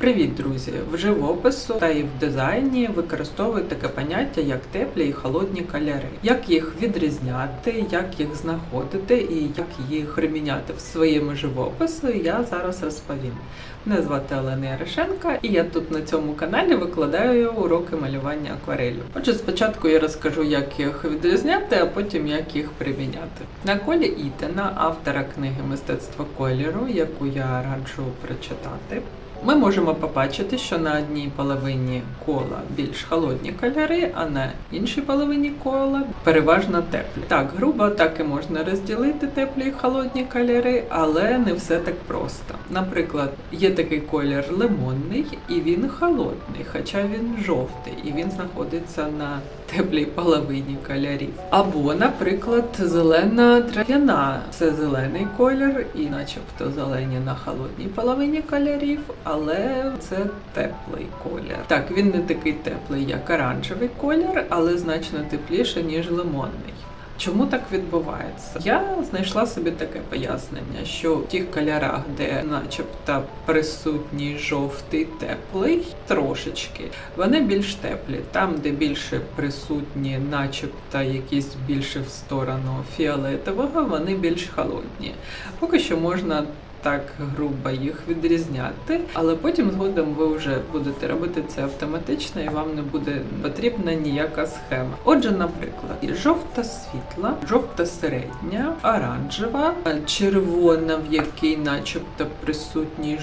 Привіт, друзі! В живопису та і в дизайні використовують таке поняття, як теплі і холодні кольори. Як їх відрізняти, як їх знаходити і як їх приміняти в своєму живопису, я зараз розповім. Мене звати Олена Ярошенка, і я тут на цьому каналі викладаю уроки малювання акварелью. Отже, спочатку я розкажу, як їх відрізняти, а потім як їх приміняти. На колі Ітена, автора книги Мистецтво кольору, яку я раджу прочитати. Ми можемо побачити, що на одній половині кола більш холодні кольори, а на іншій половині кола переважно теплі. Так, грубо так і можна розділити теплі і холодні кольори, але не все так просто. Наприклад, є такий колір лимонний, і він холодний, хоча він жовтий, і він знаходиться на теплій половині кольорів. Або, наприклад, зелена трав'яна це зелений колір, і начебто зелені на холодній половині кольорів, але це теплий колір. Так, він не такий теплий, як оранжевий колір, але значно тепліше, ніж лимонний. Чому так відбувається? Я знайшла собі таке пояснення, що в тих кольорах, де начебто присутній жовтий теплий, трошечки, вони більш теплі. Там, де більше присутні, начебто якісь більше в сторону фіолетового, вони більш холодні. Поки що можна так грубо їх відрізняти, але потім згодом ви вже будете робити це автоматично і вам не буде потрібна ніяка схема. Отже, наприклад, жовта світла, жовта середня, оранжева, червона, в якій начебто присутній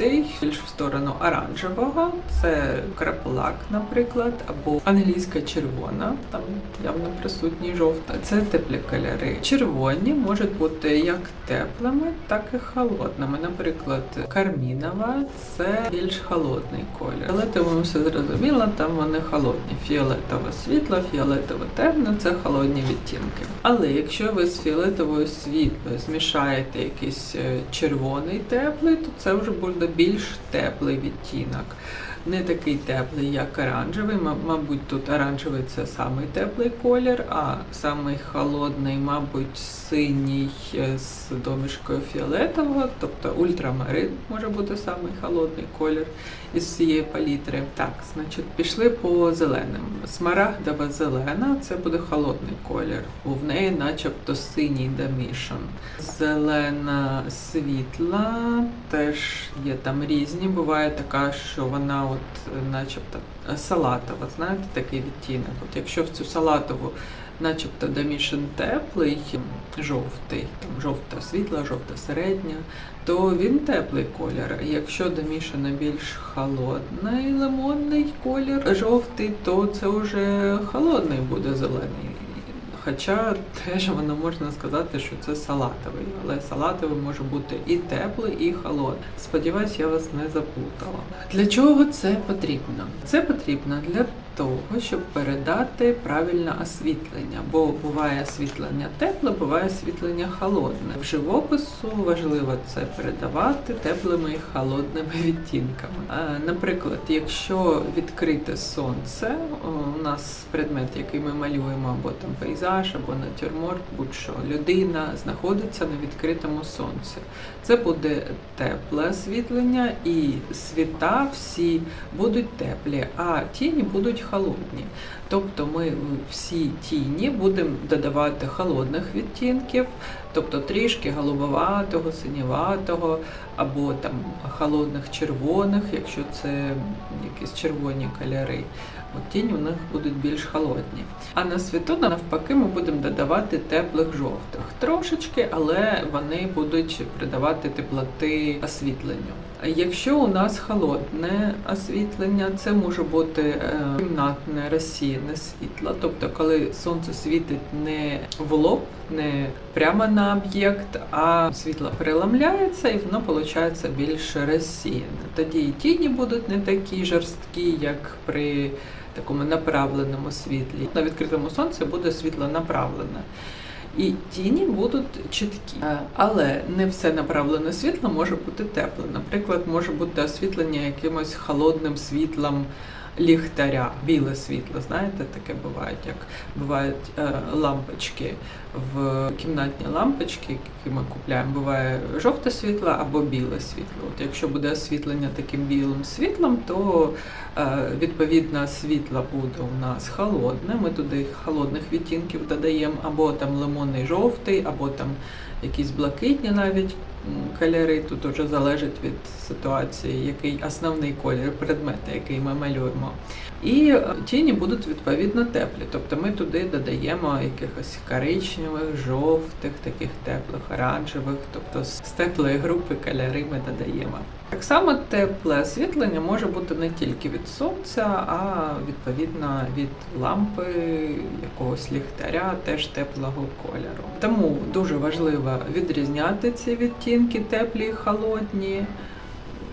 жовтий, більш в сторону оранжевого, це краплак, наприклад, або англійська червона, там явно присутній жовта. Це теплі кольори. Червоні можуть бути як теплими, так і холодними. Наприклад, кармінова це більш холодний колір. Фіолетовим все зрозуміло, там вони холодні. Фіолетове світло, фіолетове темне це холодні відтінки. Але якщо ви з фіолетовою світлою змішаєте якийсь е, червоний теплий, то це вже буде більш теплий відтінок. Не такий теплий, як оранжевий. Мабуть, тут оранжевий це самий теплий колір, а самий холодний, мабуть, синій е, з домішкою фіолетового, тобто ультрамарин може бути самий холодний колір із цієї палітри. Так, значить, пішли по зеленим. Смарагдова зелена це буде холодний колір, в неї начебто синій домішан. Зелена світла теж є там різні. Буває така, що вона от начебто салатова, знаєте, такий відтінок. От якщо в цю салатову начебто домішан теплий, жовтий, там жовта світла, жовта середня, то він теплий колір. Якщо домішано більш холодний лимонний колір, жовтий, то це вже холодний буде зелений. Хоча теж воно можна сказати, що це салатовий, але салатовий може бути і теплий, і холодний. Сподіваюсь, я вас не заплутала. Для чого це потрібно? Це потрібно для того, щоб передати правильне освітлення, бо буває освітлення тепле, буває освітлення холодне. В живопису важливо це передавати теплими і холодними відтінками. Е, Наприклад, якщо відкрите сонце, у нас предмет, який ми малюємо, або там пейзаж, або натюрморт, будь-що людина знаходиться на відкритому сонці. Це буде тепле освітлення, і світа всі будуть теплі, а тіні будуть холодні. Тобто ми всі тіні будемо додавати холодних відтінків, тобто трішки голубоватого, синіватого, або там холодних червоних, якщо це якісь червоні кольори. Тіні у них будуть більш холодні. А на світу навпаки ми будемо додавати теплих жовтих. Трошечки, але вони будуть придавати теплоти освітленню. Якщо у нас холодне освітлення, це може бути е, кімнатне розсіяне світло, тобто коли сонце світить не в лоб, не прямо на об'єкт, а світло переламляється і воно виходить більш розсіяне. Тоді і тіні будуть не такі жорсткі, як при такому направленому світлі. На відкритому сонці буде світло направлене. І тіні будуть чіткі, Е, але не все направлене світло може бути тепле. Наприклад, може бути освітлення якимось холодним світлом ліхтаря, біле світло. Знаєте, таке бувають, як бувають е, лампочки в кімнатні лампочки, які ми купуємо. Буває жовте світло або біле світло. От якщо буде освітлення таким білим світлом, то е, відповідно світло буде у нас холодне. Ми туди холодних відтінків додаємо, або там лимонний жовтий, або там якісь блакитні навіть кольори. Тут вже залежить від ситуації, який основний колір предмета, який ми малюємо. І е, тіні будуть відповідно теплі. Тобто ми туди додаємо якихось коричневих, жовтих, таких теплих, оранжевих, тобто з теплої групи кольори ми додаємо. Так само тепле освітлення може бути не тільки від сонця, а відповідно від лампи, якогось ліхтаря, теж теплого кольору. Тому дуже важливо відрізняти ці відтінки теплі і холодні.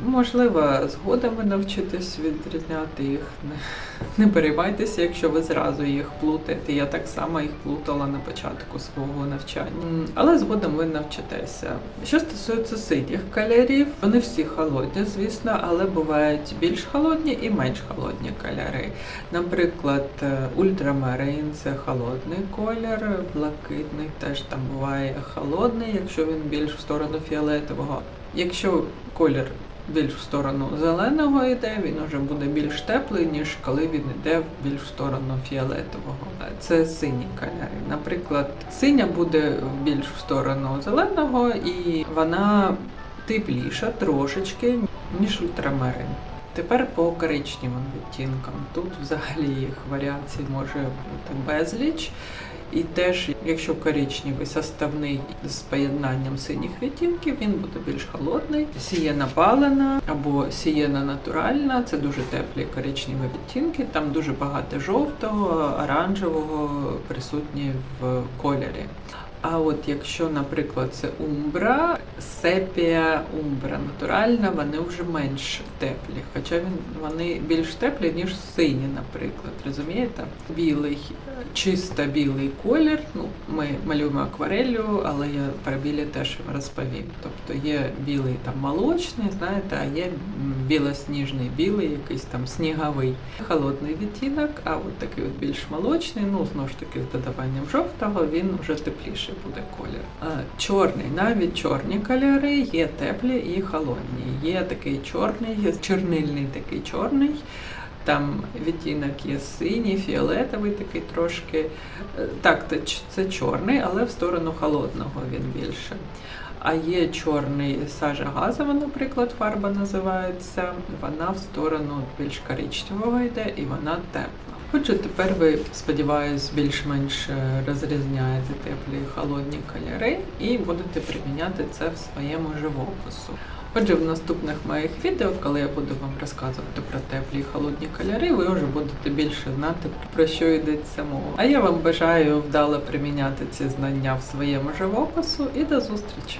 Можливо, згодом ви навчитесь відрізняти їх. Не, не переймайтеся, якщо ви зразу їх плутаєте. Я так само їх плутала на початку свого навчання. Але згодом ви навчитеся. Що стосується синіх кольорів, вони всі холодні, звісно, але бувають більш холодні і менш холодні кольори. Наприклад, е, ультрамарин це холодний колір, блакитний теж там буває холодний, якщо він більш в сторону фіолетового. Якщо колір більш в сторону зеленого йде, він вже буде більш теплий, ніж коли він йде більш в сторону фіолетового. Це сині кольори. Наприклад, синя буде більш в сторону зеленого, і вона тепліша трошечки, ніж ультрамарин. Тепер по коричневим відтінкам. Тут взагалі їх варіацій може бути безліч. І теж, якщо коричневий составний з поєднанням синіх відтінків, він буде більш холодний. Сієна палена або сієна натуральна це дуже теплі коричневі відтінки. Там дуже багато жовтого, оранжевого присутні в кольорі. А от якщо, наприклад, це умбра, сепія, умбра натуральна, вони вже менш теплі. Хоча він, вони більш теплі, ніж сині, наприклад. Розумієте? Білий, чисто білий колір. Ну, ми малюємо акварелью, але я про білі теж розповім. Тобто є білий там молочний, знаєте, а є білосніжний білий, якийсь там сніговий, холодний відтінок, а от такий от більш молочний, ну знову ж таки з додаванням жовтого, він вже тепліший буде колір. А, чорний, навіть чорні кольори є теплі і холодні. Є такий чорний, є чорнильний такий чорний. Там відтінок є синій, фіолетовий такий трошки. Е, Так, це чорний, але в сторону холодного він більше. А є чорний сажа газова, наприклад, фарба називається. Вона в сторону більш коричневого йде і вона тепла. Отже, тепер ви, сподіваюсь, більш-менш е, розрізняєте теплі і холодні кольори і будете приміняти це в своєму живопису. Отже, в наступних моїх відео, коли я буду вам розказувати про теплі і холодні кольори, ви вже будете більше знати, про що йдеться мова. А я вам бажаю вдало приміняти ці знання в своєму живопису і до зустрічі!